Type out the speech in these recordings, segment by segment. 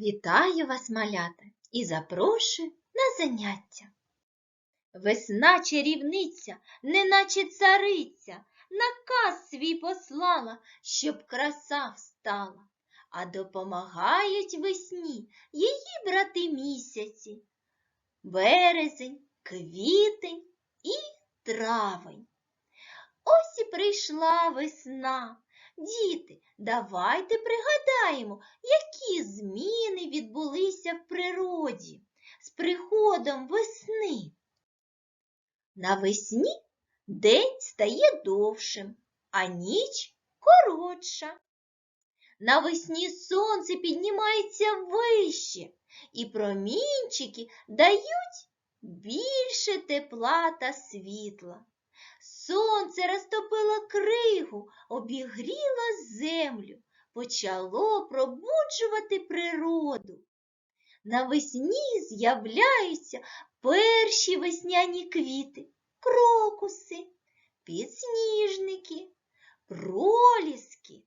Вітаю вас, малята, і запрошую на заняття. Весна чарівниця, неначе цариця, наказ свій послала, щоб краса встала, а допомагають весні її брати місяці. Березень, квітень і травень. Ось і прийшла весна. Діти, давайте пригадаємо, які зміни відбулися в природі з приходом весни. Навесні день стає довшим, а ніч коротша. Навесні сонце піднімається вище, і промінчики дають більше тепла та світла. Сонце розтопило кригу, обігріло землю, почало пробуджувати природу. Навесні з'являються перші весняні квіти, крокуси, підсніжники, проліски,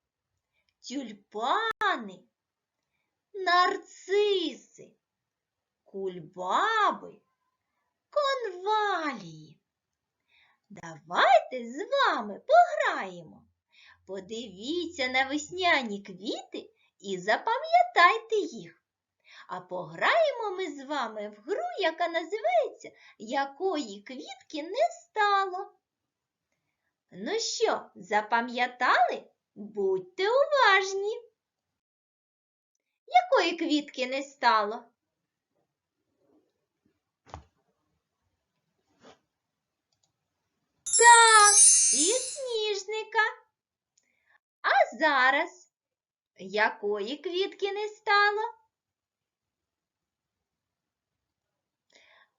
тюльпани, нарциси, кульбаби, конвалії. Давайте з вами пограємо. Подивіться на весняні квіти і запам'ятайте їх. А пограємо ми з вами в гру, яка називається Якої квітки не стало. Ну що, запам'ятали? Будьте уважні. Якої квітки не стало? Зараз якої квітки не стало?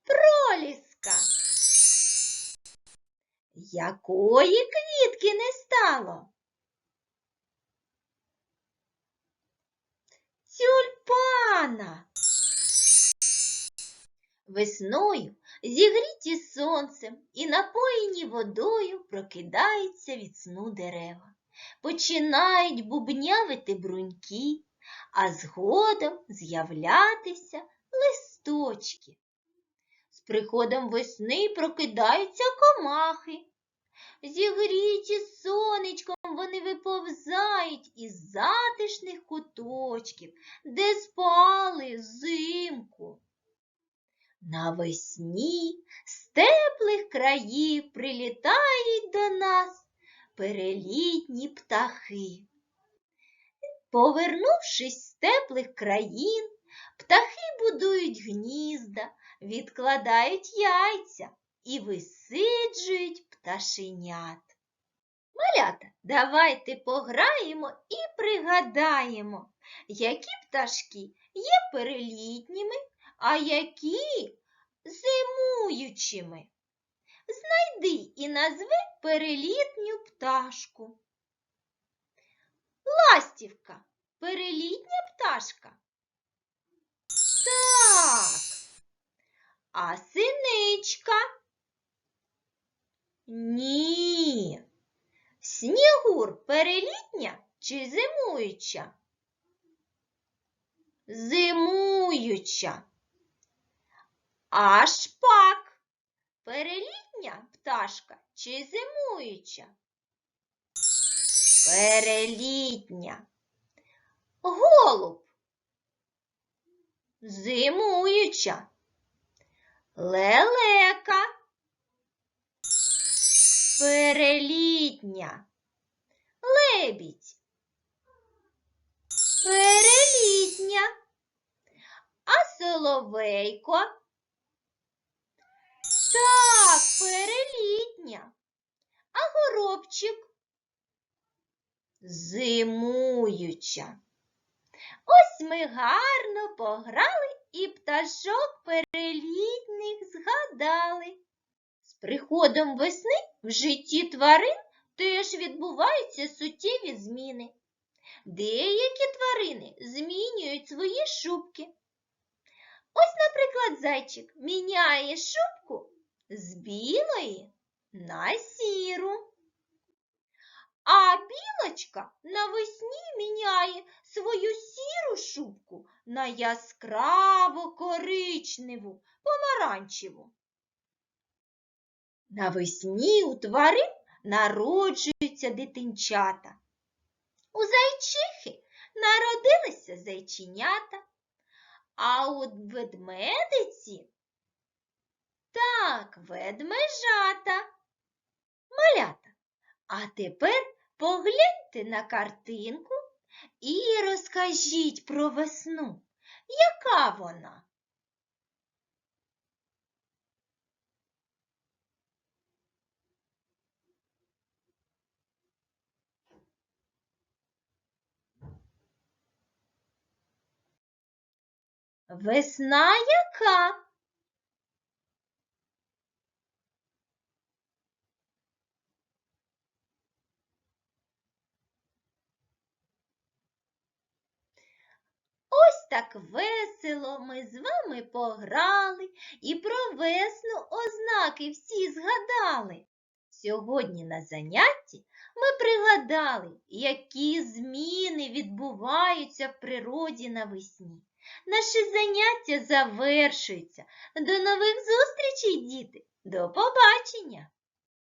Проліска. Якої квітки не стало? Тюльпана. Весною зігріті сонцем і напоєні водою прокидаються від сну дерева. Починають бубнявити бруньки, а згодом з'являтися листочки. З приходом весни прокидаються комахи. Зігріті сонечком вони виповзають із затишних куточків, де спали зимку. Навесні з теплих країв прилітають до нас перелітні птахи. Повернувшись з теплих країн, птахи будують гнізда, відкладають яйця і висиджують пташенят. Малята, давайте пограємо і пригадаємо, які пташки є перелітніми, а які зимуючими. Знайди і назви перелітню пташку. Ластівка перелітня пташка. Так. А синичка? Ні. Снігур перелітня чи зимуюча? Зимуюча. А шпак перелітня пташка чи зимуюча? Перелітня. Голуб. Зимуюча. Лелека. Перелітня. Лебідь. Перелітня. А соловейко? Так, перелітня. А горобчик? Зимуюча. Ось ми гарно пограли і пташок перелітних згадали. З приходом весни в житті тварин теж відбуваються суттєві зміни. Деякі тварини змінюють свої шубки. Ось, наприклад, зайчик міняє шубку з білої на сіру. А білочка навесні міняє свою сіру шубку на яскраво коричневу, помаранчеву. Навесні у тварин народжуються дитинчата. У зайчихи народилися зайченята, а у ведмедиці так, ведмежата. Малята, а тепер погляньте на картинку і розкажіть про весну. Яка вона? Весна яка? Ось так весело ми з вами пограли і про весну ознаки всі згадали. Сьогодні на занятті ми пригадали, які зміни відбуваються в природі навесні. Наше заняття завершується. До нових зустрічей, діти! До побачення!